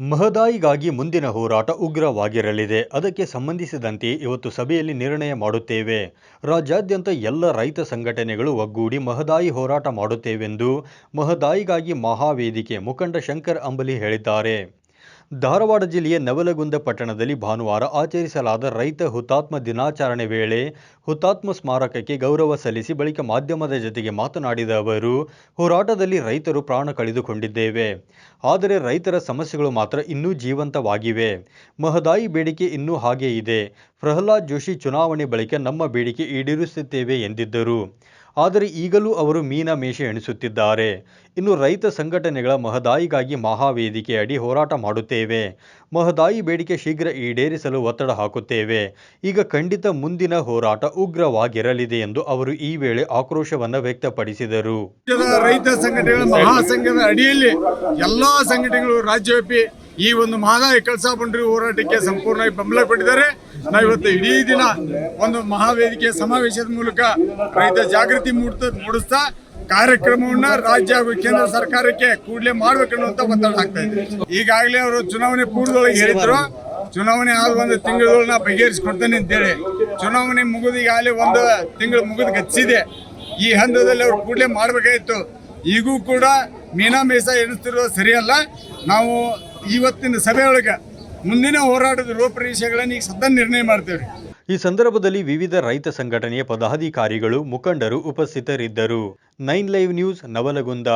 ಮಹದಾಯಿಗಾಗಿ ಮುಂದಿನ ಹೋರಾಟ ಉಗ್ರವಾಗಿರಲಿದೆ. ಅದಕ್ಕೆ ಸಂಬಂಧಿಸಿದಂತೆ ಇವತ್ತು ಸಭೆಯಲ್ಲಿ ನಿರ್ಣಯ ಮಾಡುತ್ತೇವೆ. ರಾಜ್ಯಾದ್ಯಂತ ಎಲ್ಲ ರೈತ ಸಂಘಟನೆಗಳು ಒಗ್ಗೂಡಿ ಮಹದಾಯಿ ಹೋರಾಟ ಮಾಡುತ್ತೇವೆಂದು ಮಹದಾಯಿಗಾಗಿ ಮಹಾವೇದಿಕೆ ಮುಖಂಡ ಶಂಕರ್ ಅಂಬಲಿ ಹೇಳಿದ್ದಾರೆ. ಧಾರವಾಡ ಜಿಲ್ಲೆಯ ನವಲಗುಂದ ಪಟ್ಟಣದಲ್ಲಿ ಭಾನುವಾರ ಆಚರಿಸಲಾದ ರೈತ ಹುತಾತ್ಮ ದಿನಾಚರಣೆ ವೇಳೆ ಹುತಾತ್ಮ ಸ್ಮಾರಕಕ್ಕೆ ಗೌರವ ಸಲ್ಲಿಸಿ ಬಳಿಕ ಮಾಧ್ಯಮದ ಜೊತೆಗೆ ಮಾತನಾಡಿದ ಅವರು, ಹೋರಾಟದಲ್ಲಿ ರೈತರು ಪ್ರಾಣ ಕಳೆದುಕೊಂಡಿದ್ದೇವೆ. ಆದರೆ ರೈತರ ಸಮಸ್ಯೆಗಳು ಮಾತ್ರ ಇನ್ನೂ ಜೀವಂತವಾಗಿವೆ. ಮಹದಾಯಿ ಬೇಡಿಕೆ ಇನ್ನೂ ಹಾಗೇ ಇದೆ. ಪ್ರಹ್ಲಾದ್ ಜೋಶಿ ಚುನಾವಣೆ ಬಳಿಕ ನಮ್ಮ ಬೇಡಿಕೆ ಈಡೇರಿಸುತ್ತೇವೆ ಎಂದಿದ್ದರು. ಆದರೆ ಈಗಲೂ ಅವರು ಮೀನ ಮೇಷೆ ಎಣಿಸುತ್ತಿದ್ದಾರೆ. ಇನ್ನು ರೈತ ಸಂಘಟನೆಗಳ ಮಹದಾಯಿಗಾಗಿ ಮಹಾವೇದಿಕೆ ಅಡಿ ಹೋರಾಟ ಮಾಡುತ್ತೇವೆ. ಮಹದಾಯಿ ಬೇಡಿಕೆ ಶೀಘ್ರ ಈಡೇರಿಸಲು ಒತ್ತಡ ಹಾಕುತ್ತೇವೆ. ಈಗ ಖಂಡಿತ ಮುಂದಿನ ಹೋರಾಟ ಉಗ್ರವಾಗಿರಲಿದೆ ಎಂದು ಅವರು ಈ ವೇಳೆ ಆಕ್ರೋಶವನ್ನು ವ್ಯಕ್ತಪಡಿಸಿದರು. ರೈತ ಸಂಘಟನೆಗಳ ಮಹಾಸಂಘದ ಅಡಿಯಲ್ಲಿ ಎಲ್ಲಾ ಸಂಘಟನೆಗಳು ರಾಜ್ಯವ್ಯಾಪಿ ಈ ಒಂದು ಮಹದಾಯಿ ಕಳಸಾ ಬಂಡ್ರಿ ಹೋರಾಟಕ್ಕೆ ಸಂಪೂರ್ಣವಾಗಿ ಬೆಂಬಲ ಕೊಟ್ಟಿದ್ದಾರೆ ನಾವಿವತ್ತು ಇಡೀ ದಿನ ಒಂದು ಮಹಾವೇದಿಕೆ ಸಮಾವೇಶದ ಮೂಲಕ ರೈತ ಜಾಗೃತಿ ಮೂಡ್ತ, ಮೂಡಿಸ್ತಾ ಕಾರ್ಯಕ್ರಮವನ್ನ ರಾಜ್ಯ ಹಾಗೂ ಕೇಂದ್ರ ಸರ್ಕಾರಕ್ಕೆ ಕೂಡಲೇ ಮಾಡ್ಬೇಕನ್ನುವಂತ ಒತ್ತಡ ಆಗ್ತಾ ಇದೆ ಈಗಾಗಲೇ ಅವರು ಚುನಾವಣೆ ಪೂರ್ವದೊಳಗೆ ಹೇಳಿದ್ರು. ಚುನಾವಣೆ ಆದ ಒಂದು ತಿಂಗಳೊಳಗೆ ನಾ ಬಗೆಹರಿಸ್ಕೊಡ್ತೇನೆ ಅಂತೇಳಿ. ಚುನಾವಣೆ ಮುಗಿದು ಈಗಾಗಲೇ ಒಂದು ತಿಂಗಳು ಮುಗಿದು ಗಚ್ಚಿದೆ. ಈ ಹಂತದಲ್ಲಿ ಅವ್ರು ಕೂಡಲೇ ಮಾಡಬೇಕಾಯಿತು ಈಗೂ ಕೂಡ ಮೀನಾ ಮೇಸ ಎಣಿಸ್ತಿರೋದು ಸರಿಯಲ್ಲ. ನಾವು ಇವತ್ತಿನ ಸಭೆಯೊಳಗೆ ಮುಂದಿನ ಹೋರಾಟದ ರೂಪರೇಷೆಗಳನ್ನು ಈಗ ಸದ್ದ ನಿರ್ಣಯ ಮಾಡ್ತೇವೆ ಈ ಸಂದರ್ಭದಲ್ಲಿ ವಿವಿಧ ರೈತ ಸಂಘಟನೆಯ ಪದಾಧಿಕಾರಿಗಳು ಮುಖಂಡರು ಉಪಸ್ಥಿತರಿದ್ದರು. Nine live news Navalgund.